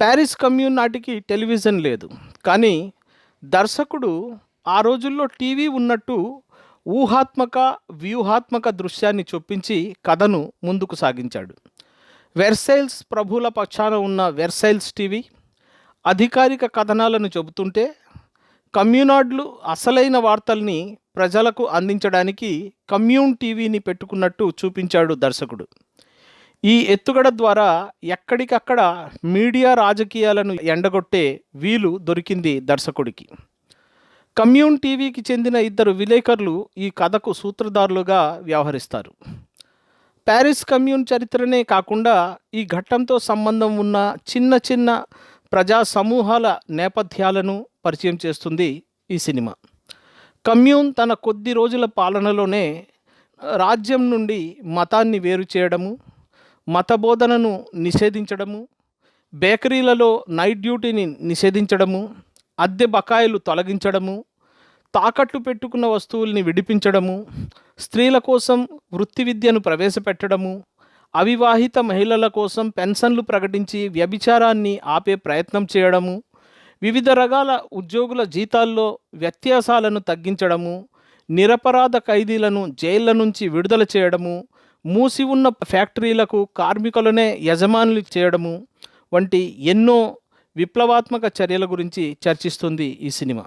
Paris commune నాటికి television లేదు. కానీ దర్శకుడు ఆ రోజుల్లో టీవీ ఉన్నట్టు ఊహాత్మక వ్యూహాత్మక దృశ్యాన్ని చొప్పించి కథను ముందుకు సాగించాడు. వెర్సైల్స్ ప్రభుల పక్షాన ఉన్న వెర్సైల్స్ టీవీ అధికారిక కథనాలను చెబుతుంటే కమ్యూనాడ్లు అసలైన వార్తల్ని ప్రజలకు అందించడానికి కమ్యూన్ టీవీని పెట్టుకున్నట్టు చూపించాడు దర్శకుడు. ఈ ఎత్తుగడ ద్వారా ఎక్కడికక్కడ మీడియా రాజకీయాలను ఎండగొట్టే వీలు దొరికింది దర్శకుడికి. కమ్యూన్ టీవీకి చెందిన ఇద్దరు విలేకరులు ఈ కథకు సూత్రధారులుగా వ్యవహరిస్తారు. ప్యారిస్ కమ్యూన్ చరిత్రనే కాకుండా ఈ ఘట్టంతో సంబంధం ఉన్న చిన్న చిన్న ప్రజా సమూహాల నేపథ్యాలను పరిచయం చేస్తుంది ఈ సినిమా. కమ్యూన్ తన కొద్ది రోజుల పాలనలోనే రాజ్యం నుండి మతాన్ని వేరు చేయడము మత బోధనను నిషేధించడము బేకరీలలో నైట్ డ్యూటీని నిషేధించడము అద్దె బకాయిలు తొలగించడము తాకట్టు పెట్టుకున్న వస్తువుల్ని విడిపించడము స్త్రీల కోసం వృత్తి విద్యను ప్రవేశపెట్టడము అవివాహిత మహిళల కోసం పెన్షన్లు ప్రకటించి వ్యభిచారాన్ని ఆపే ప్రయత్నం చేయడము వివిధ రకాల ఉద్యోగుల జీతాల్లో వ్యత్యాసాలను తగ్గించడము నిరపరాధ ఖైదీలను జైళ్ళ నుంచి విడుదల చేయడము మూసి ఉన్న ఫ్యాక్టరీలకు కార్మికులనే యజమానులు చేయడము వంటి ఎన్నో విప్లవాత్మక చర్యల గురించి చర్చిస్తుంది ఈ సినిమా.